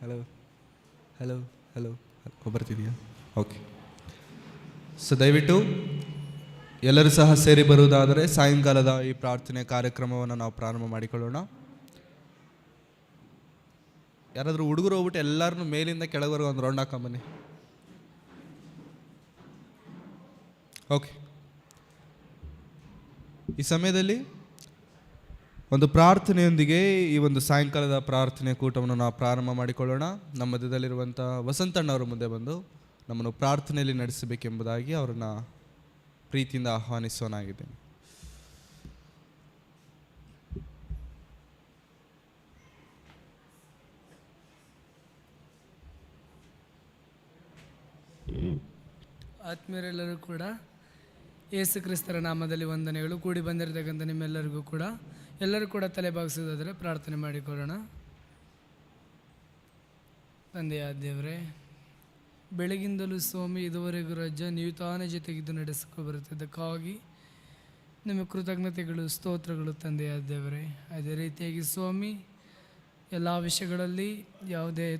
Hello hello hello ಬರ್ತಿದೆಯಾ? Okay so ದಯವಿಟ್ಟು ಎಲ್ಲರೂ ಸಹ ಸೇರಿ ಬರುವುದಾದರೆ ಸಾಯಂಕಾಲದ ಈ ಪ್ರಾರ್ಥನೆ ಕಾರ್ಯಕ್ರಮವನ್ನು ನಾವು ಪ್ರಾರಂಭ ಮಾಡಿಕೊಳ್ಳೋಣ. ಯಾರಾದರೂ ಹುಡುಗರು ಹೋಗ್ಬಿಟ್ಟು ಎಲ್ಲರನ್ನೂ ಮೇಲಿಂದ ಕೆಳಗವರೆಗೂ ಒಂದು ರೌಂಡ್ ಹಾಕೊಂಬನ್ನಿ ಓಕೆ ಈ ಸಮಯದಲ್ಲಿ ಒಂದು ಪ್ರಾರ್ಥನೆಯೊಂದಿಗೆ ಈ ಒಂದು ಸಾಯಂಕಾಲದ ಪ್ರಾರ್ಥನೆ ಕೂಟವನ್ನು ನಾವು ಪ್ರಾರಂಭ ಮಾಡಿಕೊಳ್ಳೋಣ. ನಮ್ಮ ಮಧ್ಯದಲ್ಲಿರುವಂಥ ವಸಂತಣ್ಣವರ ಮುಂದೆ ಬಂದು ನಮ್ಮನ್ನು ಪ್ರಾರ್ಥನೆಯಲ್ಲಿ ನಡೆಸಬೇಕೆಂಬುದಾಗಿ ಅವರನ್ನು ಪ್ರೀತಿಯಿಂದ ಆಹ್ವಾನಿಸೋನಾಗಿದ್ದೇನೆ ಆತ್ಮೀಯರೆಲ್ಲರೂ ಕೂಡ ಯೇಸು ಕ್ರಿಸ್ತರ ನಾಮದಲ್ಲಿ ವಂದನೆಗಳು. ಕೂಡಿ ಬಂದಿರತಕ್ಕಂಥ ನಿಮ್ಮೆಲ್ಲರಿಗೂ ಕೂಡ ಎಲ್ಲರೂ ಕೂಡ ತಲೆ ಬಾಗಿಸೋದಾದರೆ ಪ್ರಾರ್ಥನೆ ಮಾಡಿಕೊಳ್ಳೋಣ. ತಂದೆಯ ದೇವರೇ, ಬೆಳಗಿಂದಲೂ ಸ್ವಾಮಿ, ಇದುವರೆಗೂ ರಜ, ನೀವು ತಾನೇ ಜೊತೆಗಿದ್ದು ನಡೆಸಿಕೊ ಬರುತ್ತಿದ್ದಕ್ಕಾಗಿ ನಿಮ್ಮ ಕೃತಜ್ಞತೆಗಳು, ಸ್ತೋತ್ರಗಳು ತಂದೆಯ ದೇವರೇ. ಅದೇ ರೀತಿಯಾಗಿ ಸ್ವಾಮಿ, ಎಲ್ಲ ವಿಷಯಗಳಲ್ಲಿ ಯಾವುದೇ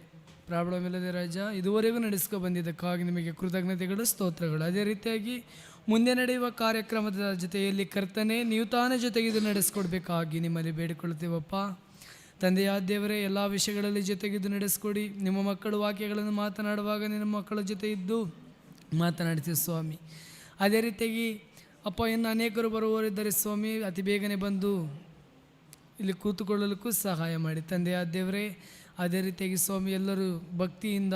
ಪ್ರಾಬ್ಲಮ್ ಇಲ್ಲದೆ ರಜ, ಇದುವರೆಗೂ ನಡೆಸ್ಕೊ ಬಂದಿದ್ದಕ್ಕಾಗಿ ನಿಮಗೆ ಕೃತಜ್ಞತೆಗಳು, ಸ್ತೋತ್ರಗಳು. ಅದೇ ರೀತಿಯಾಗಿ ಮುಂದೆ ನಡೆಯುವ ಕಾರ್ಯಕ್ರಮದ ಜೊತೆಯಲ್ಲಿ ಕರ್ತನೆ, ನೀವು ತಾನೇ ಜೊತೆಗಿದ್ದು ನಡೆಸ್ಕೊಡ್ಬೇಕಾಗಿ ನಿಮ್ಮಲ್ಲಿ ಬೇಡಿಕೊಳ್ಳುತ್ತೇವಪ್ಪ. ತಂದೆಯ ದೇವರೇ, ಎಲ್ಲ ವಿಷಯಗಳಲ್ಲಿ ಜೊತೆಗಿದ್ದು ನಡೆಸ್ಕೊಡಿ. ನಿಮ್ಮ ಮಕ್ಕಳು ವಾಕ್ಯಗಳನ್ನು ಮಾತನಾಡುವಾಗ ನಿಮ್ಮ ಮಕ್ಕಳ ಜೊತೆ ಇದ್ದು ಮಾತನಾಡ್ತೀವಿ ಸ್ವಾಮಿ. ಅದೇ ರೀತಿಯಾಗಿ ಅಪ್ಪ, ಇನ್ನು ಅನೇಕರು ಬರುವವರಿದ್ದಾರೆ ಸ್ವಾಮಿ. ಅತಿ ಬೇಗನೆ ಬಂದು ಇಲ್ಲಿ ಕೂತುಕೊಳ್ಳಲಿಕ್ಕೂ ಸಹಾಯ ಮಾಡಿ. ತಂದೆಯ ದೇವರೇ, ಅದೇ ರೀತಿಯಾಗಿ ಸ್ವಾಮಿ, ಎಲ್ಲರೂ ಭಕ್ತಿಯಿಂದ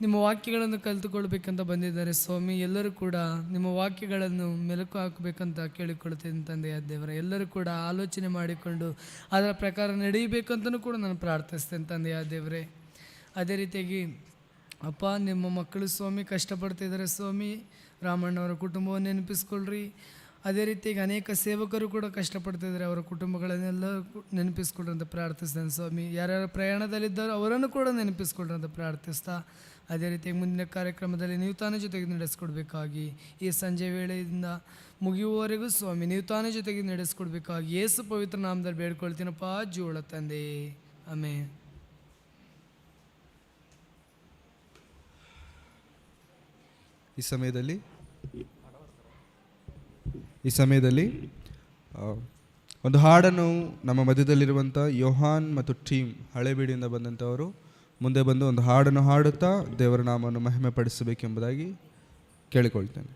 ನಿಮ್ಮ ವಾಕ್ಯಗಳನ್ನು ಕಲಿತುಕೊಳ್ಬೇಕಂತ ಬಂದಿದ್ದಾರೆ. ಸ್ವಾಮಿ, ಎಲ್ಲರೂ ಕೂಡ ನಿಮ್ಮ ವಾಕ್ಯಗಳನ್ನು ಮೆಲುಕು ಹಾಕಬೇಕಂತ ಕೇಳಿಕೊಳ್ತೀನಿ ತಂದೆಯ ದೇವರ. ಎಲ್ಲರೂ ಕೂಡ ಆಲೋಚನೆ ಮಾಡಿಕೊಂಡು ಅದರ ಪ್ರಕಾರ ನಡೆಯಬೇಕಂತಲೂ ಕೂಡ ನಾನು ಪ್ರಾರ್ಥಿಸ್ತೇನೆ ತಂದೆಯ ದೇವರೇ. ಅದೇ ರೀತಿಯಾಗಿ, ಅಪ್ಪ, ನಿಮ್ಮ ಮಕ್ಕಳು ಸ್ವಾಮಿ ಕಷ್ಟಪಡ್ತಿದ್ದಾರೆ ಸ್ವಾಮಿ. ರಾಮಣ್ಣವರ ಕುಟುಂಬವನ್ನು ನೆನಪಿಸ್ಕೊಳ್ರಿ. ಅದೇ ರೀತಿಯಾಗಿ ಅನೇಕ ಸೇವಕರು ಕೂಡ ಕಷ್ಟಪಡ್ತಿದ್ದಾರೆ ಅವರ ಕುಟುಂಬಗಳನ್ನೆಲ್ಲ ನೆನಪಿಸ್ಕೊಳ್ರಿ ಅಂತ ಪ್ರಾರ್ಥಿಸ್ತೇನೆ ಸ್ವಾಮಿ. ಯಾರ್ಯಾರ ಪ್ರಯಾಣದಲ್ಲಿದ್ದಾರೋ ಅವರನ್ನು ಕೂಡ ನೆನಪಿಸ್ಕೊಳ್ರಿ ಅಂತ ಪ್ರಾರ್ಥಿಸ್ತಾ ಅದೇ ರೀತಿ ಮುಂದಿನ ಕಾರ್ಯಕ್ರಮದಲ್ಲಿ ನೀವು ತಾನೇ ಜೊತೆಗೆ ನಡೆಸ್ಕೊಡ್ಬೇಕಾಗಿ ಈ ಸಂಜೆ ವೇಳೆಯಿಂದ ಮುಗಿಯುವವರೆಗೂ ಸ್ವಾಮಿ ನೀವು ತಾನೇ ಜೊತೆಗೆ ನಡೆಸ್ಕೊಡ್ಬೇಕಾಗಿ ಏಸು ಪವಿತ್ರ ನಾಮದಲ್ಲಿ ಬೇಡ್ಕೊಳ್ತೀನಪ್ಪ, ಜೋಳ ತಂದೆ. ಆಮೇ ಈ ಸಮಯದಲ್ಲಿ ಈ ಸಮಯದಲ್ಲಿ ಒಂದು ಹಾಡನ್ನು ನಮ್ಮ ಮಧ್ಯದಲ್ಲಿರುವಂಥ ಯೋಹಾನ್ ಮತ್ತು ಟೀಮ್ ಹಳೆಬೀಡಿಯಿಂದ ಬಂದಂಥವರು ಮುಂದೆ ಬಂದು ಒಂದು ಹಾಡನ್ನು ಹಾಡುತ್ತಾ ದೇವರ ನಾಮವನ್ನು ಮಹಿಮೆ ಪಡಿಸಬೇಕೆಂಬುದಾಗಿ ಕೇಳಿಕೊಳ್ತೇನೆ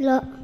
Lo.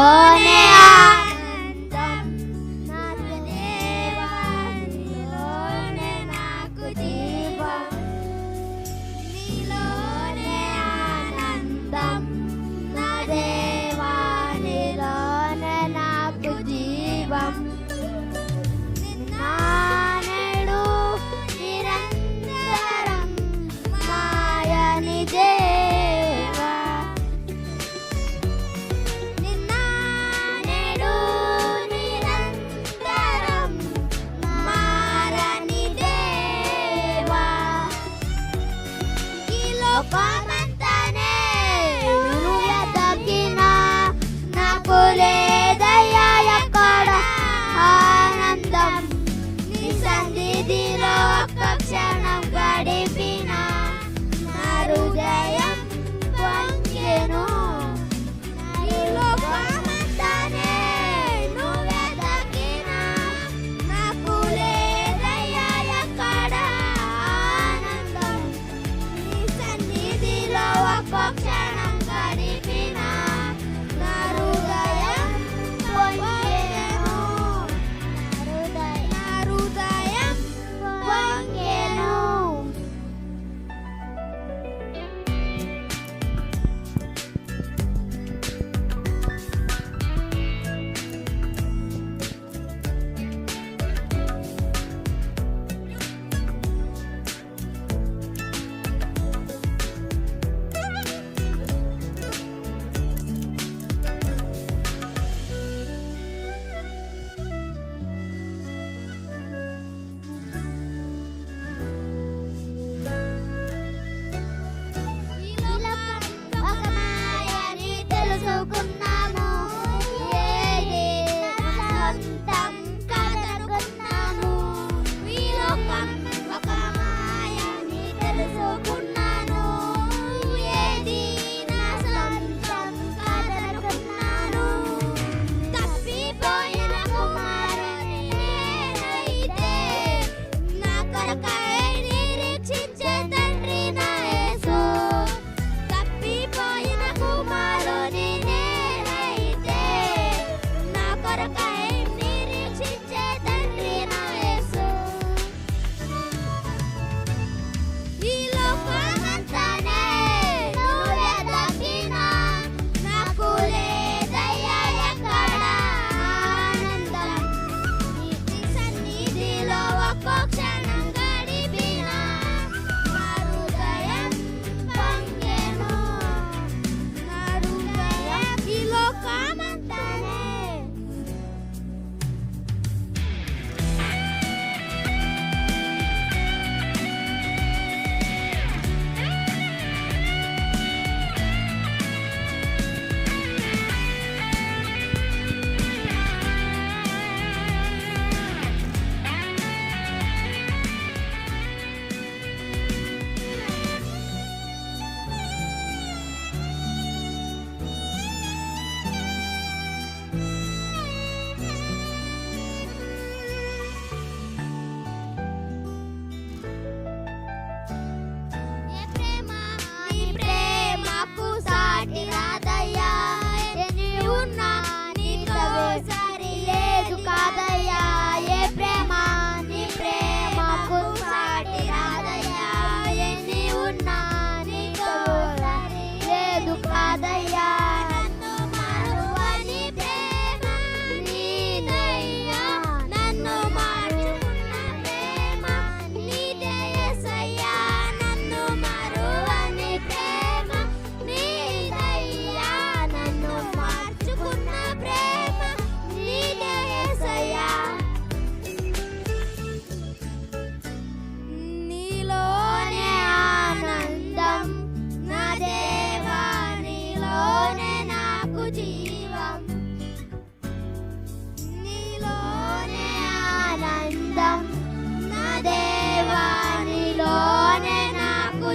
Oh.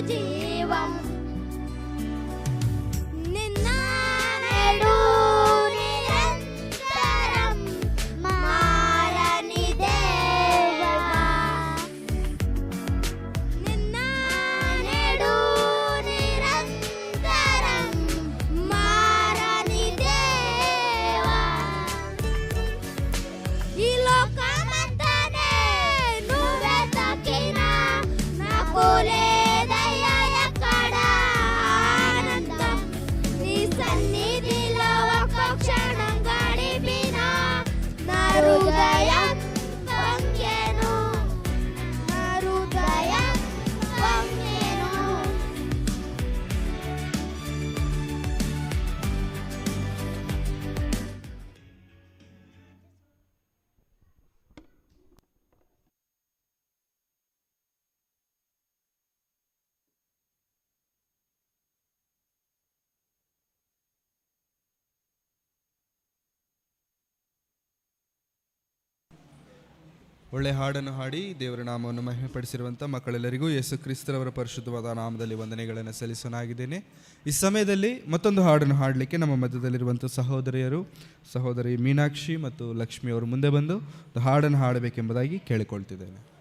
地 ಒಳ್ಳೆ ಹಾಡನ್ನು ಹಾಡಿ ದೇವರ ನಾಮವನ್ನು ಮಹಿಮೆಪಡಿಸಿರುವಂಥ ಮಕ್ಕಳೆಲ್ಲರಿಗೂ ಯೇಸು ಕ್ರಿಸ್ತರವರ ಪರಿಶುದ್ಧವಾದ ನಾಮದಲ್ಲಿ ವಂದನೆಗಳನ್ನು ಸಲ್ಲಿಸೋನಾಗಿದ್ದೇನೆ ಈ ಸಮಯದಲ್ಲಿ ಮತ್ತೊಂದು ಹಾಡನ್ನು ಹಾಡಲಿಕ್ಕೆ ನಮ್ಮ ಮಧ್ಯದಲ್ಲಿರುವಂಥ ಸಹೋದರಿಯರು, ಸಹೋದರಿ ಮೀನಾಕ್ಷಿ ಮತ್ತು ಲಕ್ಷ್ಮಿಯವರು ಮುಂದೆ ಬಂದು ಹಾಡನ್ನು ಹಾಡಬೇಕೆಂಬುದಾಗಿ ಕೇಳಿಕೊಳ್ತಿದ್ದೇನೆ.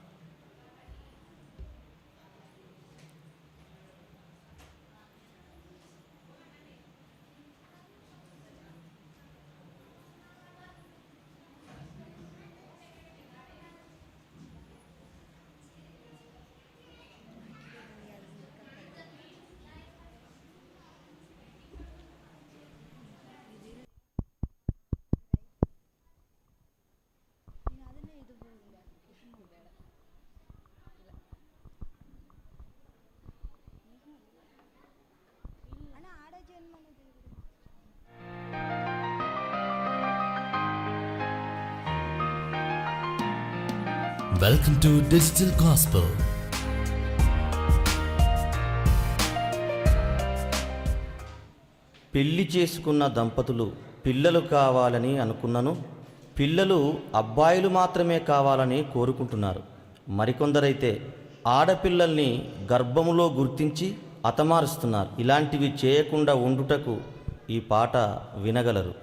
Welcome to digital Gospel. పెళ్ళి చేసుకున్న దంపతులు పిల్లలు కావాలని అనుకున్నను. పిల్లలు అబ్బాయిలు మాత్రమే కావాలని కోరుకుంటున్నారు. మరికొందరైతే ఆడపిల్లల్ని గర్భములో గుర్తించి అతమారుస్తున్నారు ఇలాంటివి చేయకుండా ఉండుటకు ఈ పాట వినగలరు.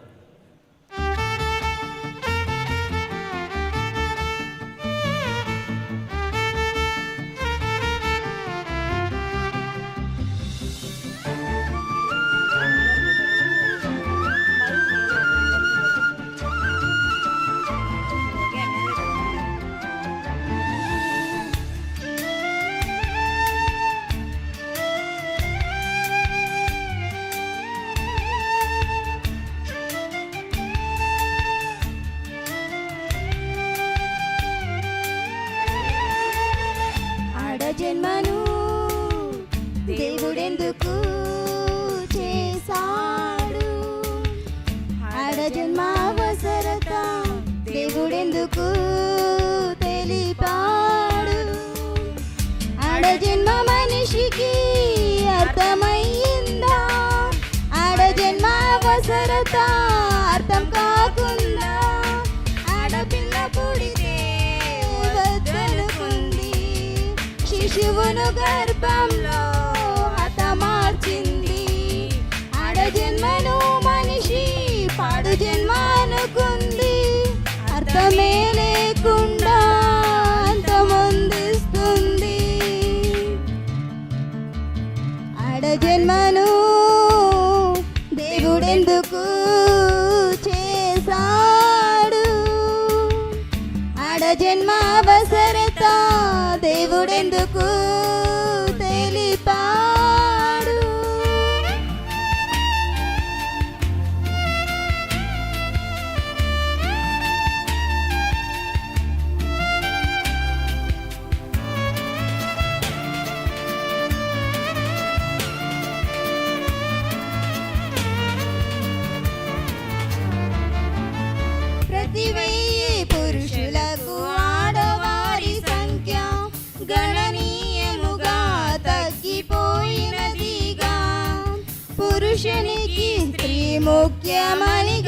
by money.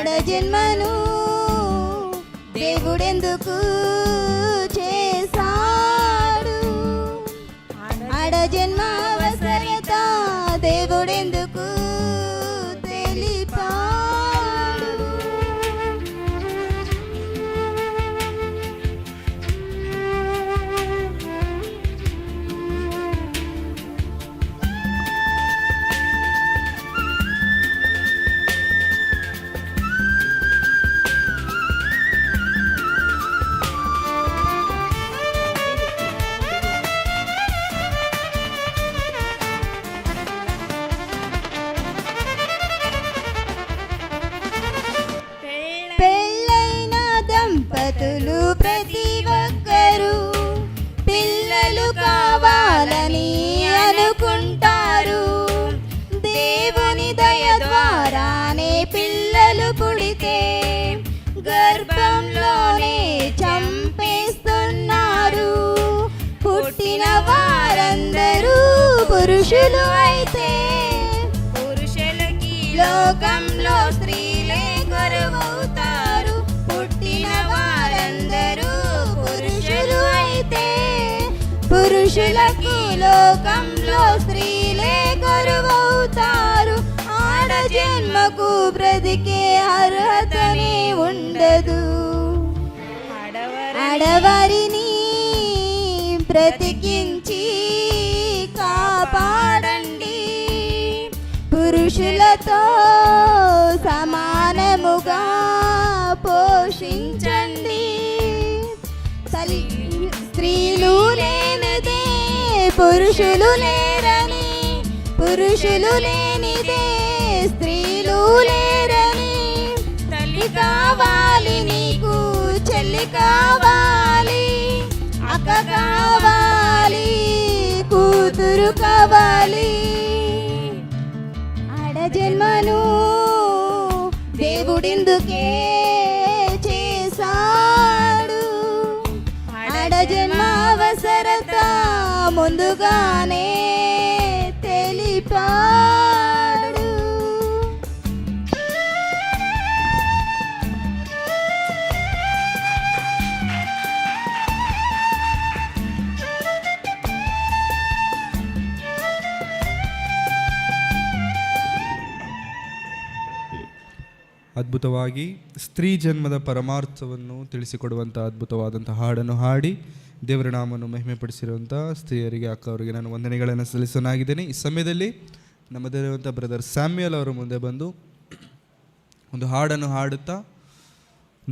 ఆడ జన్మను దేవుడెందుకు పురుషులు అయితే పురుషులకి లోకంలో స్త్రీలే గొరవవుతారు పుట్టిన వారందరూ పురుషులు అయితే పురుషులకి లోకంలో స్త్రీలే గొరవవుతారు ఆడ జన్మకు బ్రతికే అర్హతనే ఉండదు. ఆడవారు ఆడవారిని బ్రతికించి పాడండి పురుషులతో సమానముగా పోషించండి. స్త్రీలు లేనిదే పురుషులు లేరని పురుషులు లేనిదే స్త్రీలు లేరని తల్లి కావాలి నీకు చెల్లి కావాలి అక్క కావాలి. కూతురు కావాలి. జన్మను దేవుడిందుకే చేశాడు? ఆడ జన్మ అవసరత ముందుగానే ಅದ್ಭುತವಾಗಿ ಸ್ತ್ರೀ ಜನ್ಮದ ಪರಮಾರ್ಥವನ್ನು ತಿಳಿಸಿಕೊಡುವಂಥ ಅದ್ಭುತವಾದಂಥ ಹಾಡನ್ನು ಹಾಡಿ ದೇವರ ನಾಮವನ್ನು ಮಹಿಮೆಪಡಿಸಿರುವಂಥ ಸ್ತ್ರೀಯರಿಗೆ ಅಕ್ಕ ಅವರಿಗೆ ನಾನು ವಂದನೆಗಳನ್ನು ಸಲ್ಲಿಸನಾಗಿದ್ದೇನೆ. ಈ ಸಮಯದಲ್ಲಿ ನಮ್ಮದಿರುವಂಥ ಬ್ರದರ್ ಸ್ಯಾಮ್ಯಲ್ ಅವರು ಮುಂದೆ ಬಂದು ಒಂದು ಹಾಡನ್ನು ಹಾಡುತ್ತಾ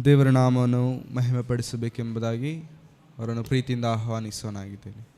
ದೇವರ ನಾಮವನ್ನು ಮಹಿಮೆಪಡಿಸಬೇಕೆಂಬುದಾಗಿ ಅವರನ್ನು ಪ್ರೀತಿಯಿಂದ ಆಹ್ವಾನಿಸೋನಾಗಿದ್ದೇನೆ.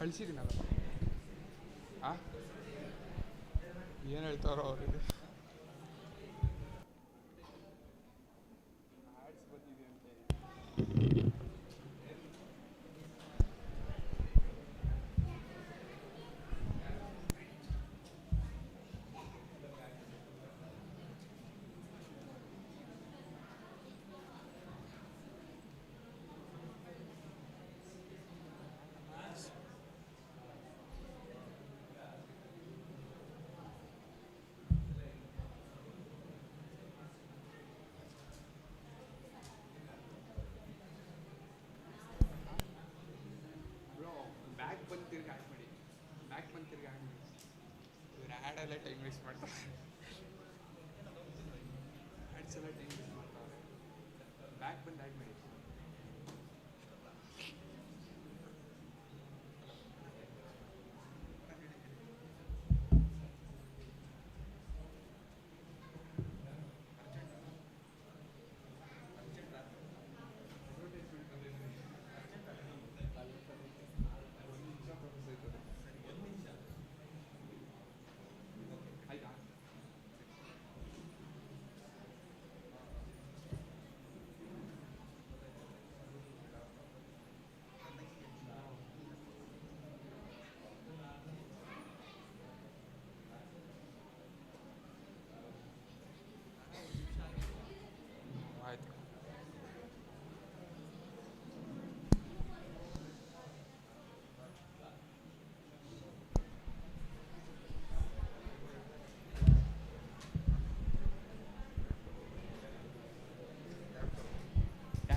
ಕಳ್ಸಿದ್ದೀನಲ್ಲ ಆ ಏನು ಹೇಳ್ತಾರೋ ಅವರಿಗೆ ಆ್ಯಡೆಲ್ಲ ಟೈಮ್ ವೇಸ್ಟ್ ಮಾಡ್ತಾರೆ ಆ್ಯಡ್ಸ್ ಎಲ್ಲ ಟೈಮ್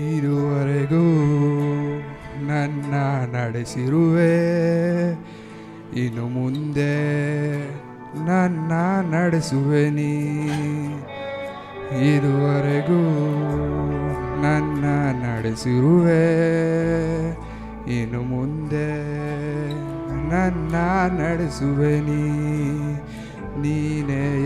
ಇದುವರೆಗೂ ನನ್ನ ನಡೆಸಿರುವೆ. ಇನ್ನು ಮುಂದೆ ನನ್ನ ನಡೆಸುವೆ ನೀ. ಇದುವರೆಗೂ ನನ್ನ ನಡೆಸಿರುವೆ. ಇನ್ನು ಮುಂದೆ ನನ್ನ ನಡೆಸುವೆ ನೀನೇ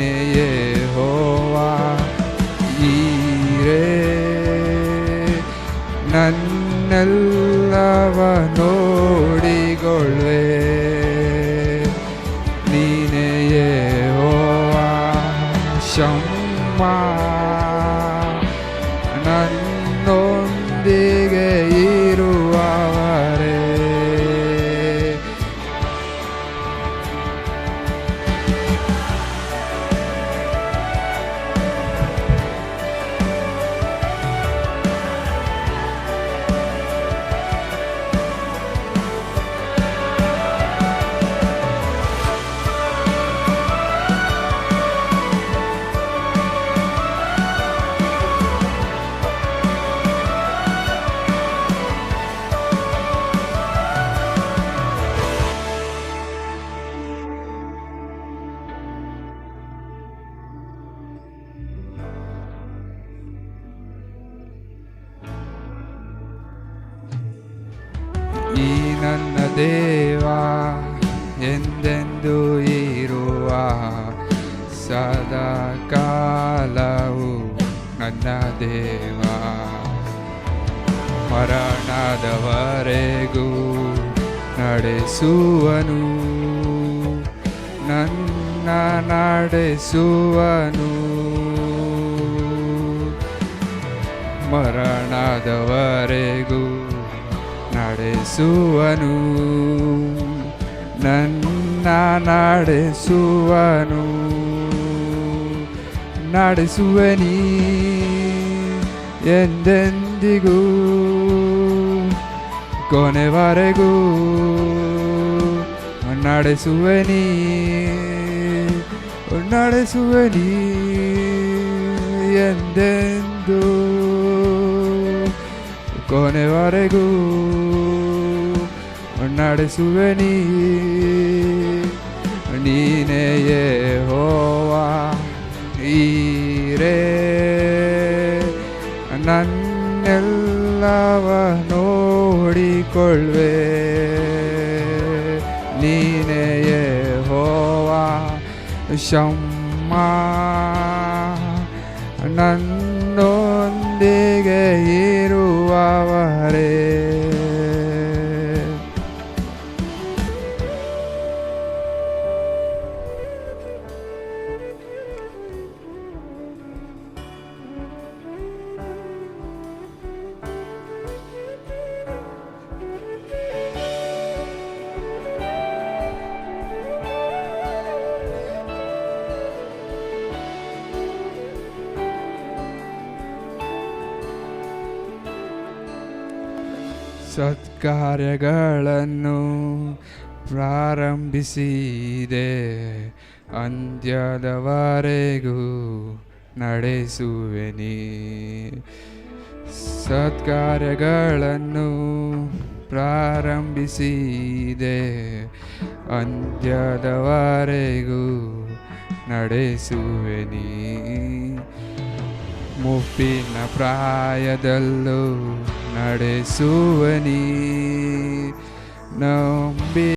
ನೀನೇ ಯೆಹೋವಾ ಈರೇ ನನ್ನೆಲ್ಲವ ದೇವ ಎಂದೆಂದು ಇರುವ ಸದಾ ಕಾಲವು ನನ್ನ ದೇವಾ. ಮರಣದವರೆಗೂ ನಡೆಸುವನು ನನ್ನ ನಡೆಸುವನು. ಮರಣದವರೆಗೂ ನಡೆಸುವನು. ನನ್ನ ನಡೆಸುವನು. ನಡೆಸುವನಿ ಎಂದೆಂದಿಗೂ. ಕೊನೆವರೆಗೂ ನಡೆಸುವನಿ ನಡೆಸುವನಿ ಎಂದೆಂದು. ಕೊನೆವರೆಗೂ ನಡೆಸುವೆ ನೀ. ನೀನೇ ಹೋವ ಈರೇ ನನ್ನೆಲ್ಲವ ನೋಡಿಕೊಳ್ಳುವೆ ನೀನೇ ಹೋವಾ ಶಮ್ಮ. ನನ್ನೊಂದಿಗೆ wa wa ಸತ್ಕಾರ್ಯಗಳನ್ನು ಪ್ರಾರಂಭಿಸಿದೆ. ಅಂತ್ಯದವರೆಗೂ ನಡೆಸುವೆನಿ. ಸತ್ಕಾರ್ಯಗಳನ್ನು ಪ್ರಾರಂಭಿಸಿದೆ. ಅಂತ್ಯದವರೆಗೂ ನಡೆಸುವೆನಿ. ಮುಪ್ಪಿನ ಪ್ರಾಯದಲ್ಲೂ ನಡೆಸುವನಿ ನಂಬಿ